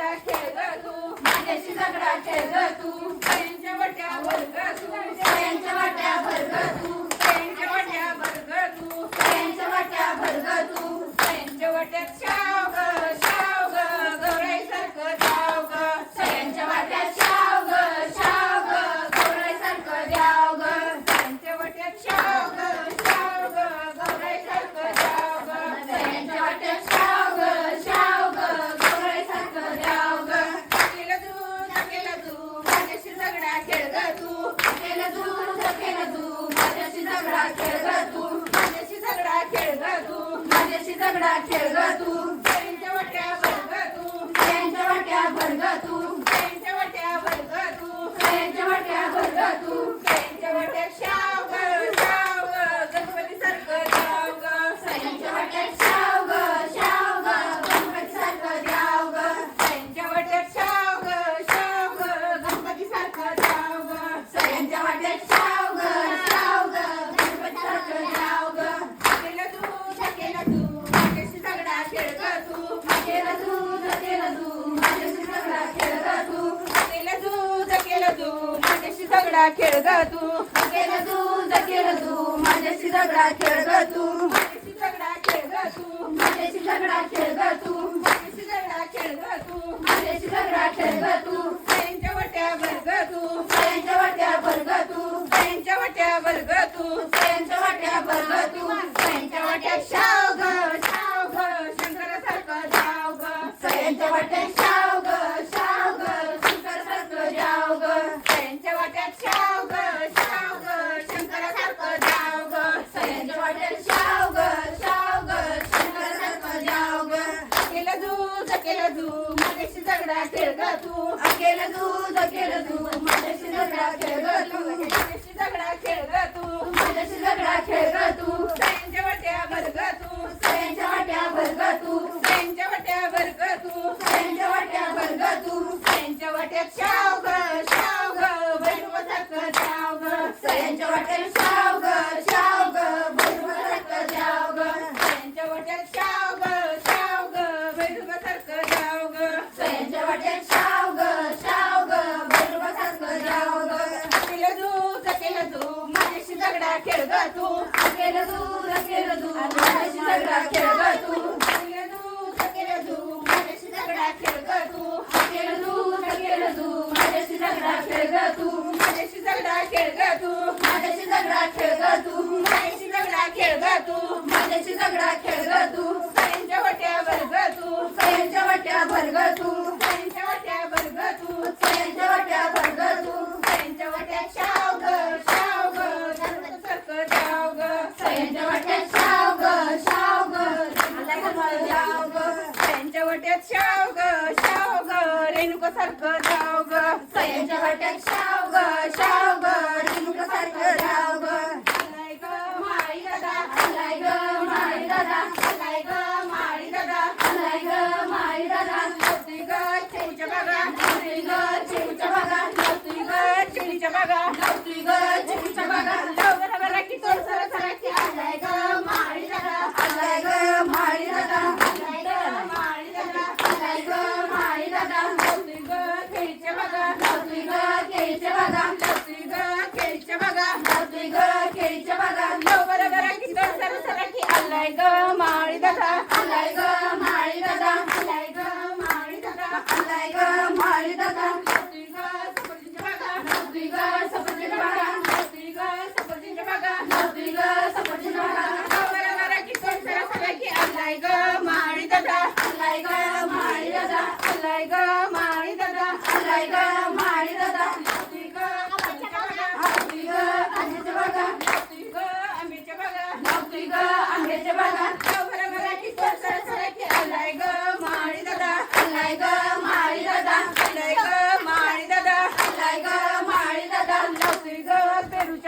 झगडा खेळ तू. माझ्याशी झगडा खेळ ग तू. सयांच्या वाट्यावर ग तू. सयांच्या वाट्यावर ग तू. सयांच्या वाट्यावर ग ग तू. सयांच्या वाट्यात शाव ग झगडा खेळ तू. केलं तू केलं तू. माझ्याशी झगडा खेळ तू. माझ्याशी झगडा खेळ तू. माझ्याशी झगडा खेळ तू. तू. तू. तू. तू शाव ग शाव ग गणपतीसारखं जाव ग सयांच्या वाट्यात शाव ग शाव ग गणपतीसारखं द्याव ग सयांच्या वाट्यात शाव ग शाव ग गणपतीसारखं जाव ग सयांच्या वाट्यात शाव ग शाव ग गणपतीसारखं द्याव ग केलं तू केलं तू माझ्याशी झगडा खेळ ग तू केलं तू केलं तू माझ्याशी झगडा खेळ ग तू केलं तू केलं तू झगडा खेळ ग तू. केलं तू केलं तू माझ्याशी झगडा खेळ ग तू. माझ्याशी झगडा खेळ ग तू. माझ्याशी झगडा खेळ ग तू. माझ्याशी झगडा खेळ ग तू. माझ्याशी झगडा खेळ ग तू. सयांच्या वाट्यावर ग तू. सयांच्या वाट्यावर ग तू. सयांच्या वाट्यावर ग तू सयांच्या वाट्यावर ग तू सयांच्या वाट्यात शाव ग शाव ग शंकरासारखं जाव ग सयांच्या वाट्यात शाव ग शाव ग शंकरसारखं द्याव ग सयांच्या वाट्यात शाव ग शाव ग शंकरासारखं जाव ग सयांच्या वाट्यात शाव ग शाव ग शंकरसारखं द्याव ग केलं दूध केलं तू माझ्याशी झगडा खेळ ग तू केलं दूध केलं तू माझ्याशी झगडा खेळ ग तू माझ्याशी झगडा खेळ ग तू माझ्याशी झगडा खेळ ग तू सयांच्या वाट्यावर ग तू सयांच्या वाट्यावर ग तू सयांच्या वाट्यावर ग तू सयांच्या वाट्यावर ग तू सयांच्या वाट्यात शाव ग शाव ग भैरवासारखं ग. वाट्यात वाट्यात जाव वाट्यात केलं तू माझ्याशी दगडा खेळ ग तू. केलं दूर केलं तू माझ्याशी झगडा खेळ ग तू केलं दूध केलं तू माझ्याशी झगडा खेळ ग तू केलं दूध केलं तू माझ्याशी झगडा खेळ ग तू माझ्याशी झगडा खेळ ग तू माझ्याशी झगडा खेळ ग तू माझ्याशी झगडा खेळ ग तू माझ्याशी झगडा खेळ ग तू सयांच्या वाट्यावर ग तू सयांच्या वाट्यावर ग तू सयांच्या वाट्यावर ग तू सयांच्या वाट्यावर ग तू सयांच्या वाट्यात शाव ग शाव ग गणपतीसारखं जाव ग सयांच्या वाट्यात शाव ग शाव ग गणपतीसारखं द्याव ग सयांच्या वाट्यात शाव ग शाव ग जाव ग. सयांच्या वाट्यात शाव ग शाव ग रेणुकासारखं ग. आलाय ग माळी दादा आलाय ग माळी दादा आलाय ग माळी दादा आलाय ग माळी दादा. ग बागा नव्हती ग बागा नव्हती ग बागा नव्हती ग बागा. तोड की आलाय ग माळी दादा आलाय ग माळी दादा आलाय ग माळी दादा आलाय ग माळी दादा नव्हती ग खेळीच्या बागा नव्हती ग केळीच्या बागा नव्हती ग खेळीच्या बागा नव्हती ग केळीच्या बागा लवकर बरा की तोड सरा सरा की आलाय ग माळी दादा. आलाय ग माळी दादा आलाय ग माळी दादा आलाय ग माळी दादा नव्हती ग सफरचंदच्या बागा नव्हती ग सफरचंद बागा नव्हती ग सफरचंदच्या बागा नव्हती ग सफरचंद बागा लवकर बरा की तोड सरा सरा की आलाय ग माळी दादा आलाय ग माळी दादा आलाय ग माळी दादा आलाय ग माळी दादा नव्हती ग आंब्याच्या बागा नव्हती ग कांद्याच्या बागा नव्हती ग आंब्याच्या बागा नव्हती ग आंब्याच्या बागा लवकर बरा की तोड सरा सरा की आलाय ग माळी दादा आलाय ग माळी दादा आलाय ग माळी दादा आलाय ग माळी दादा नव्हती ग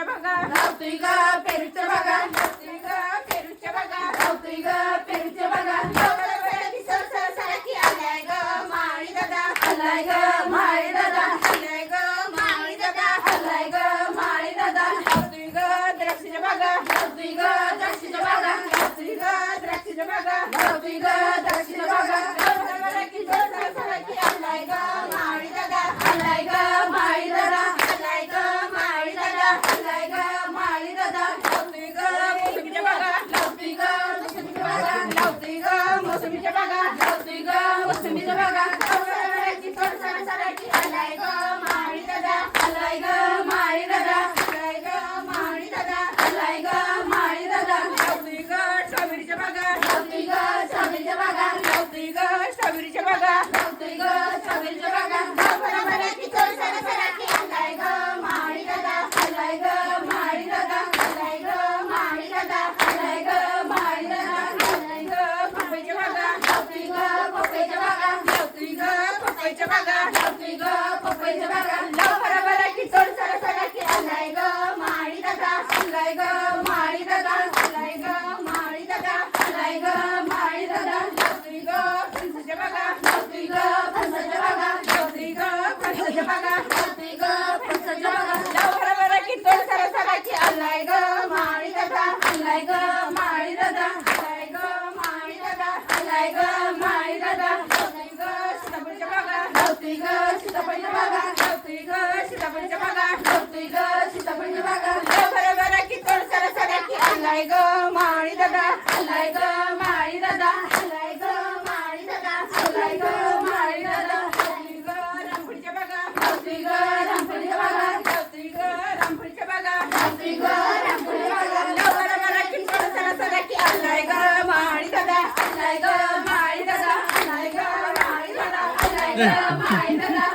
पेरूच्या बागा. नव्हती ग पेरूच्या बागा. नव्हती ग पेरूच्या बागा. नव्हती ग पेरूच्या की आलाय ग माळी दादा. आलाय ग माळी दादा. आलाय ग माळी दादा. आलाय ग माळी दादा. नव्हती ग द्राक्षाच्या बागा. नव्हती ग द्राक्षाच्या बागा. नव्हती ग द्राक्षाच्या बागा. नव्हती ग द्राक्षाच्या की तोड सरा सरा की आलाय ग माळी दादा. सोनाई ग माळी दादा. सोनाई ग सीताफळीच्या बागा लावतोय ग सीताफळीच्या बागा लावतोय ग सीताफळीच्या बागा लावतोय ग सीताफळीच्या बागा. बरं बरं की तोड ग माळी दादा आलाय ग 买的了买的了。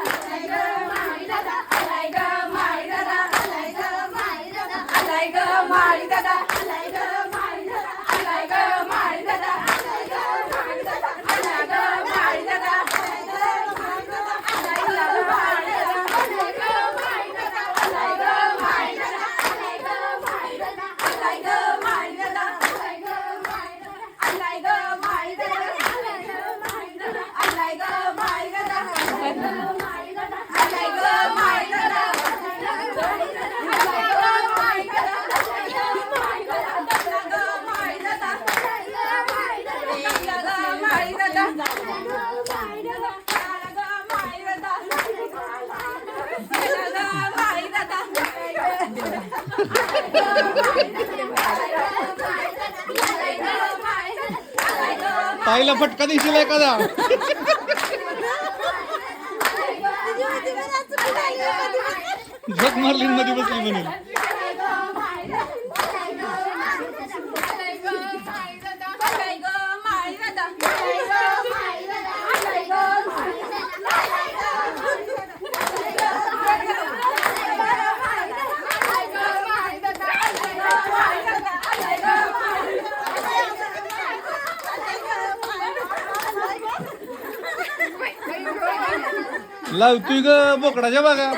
ताईला फटका देशील एखादा? झक मारली मध्ये बसली म्हणून. लावतोय ग बोकडाच्या बागा.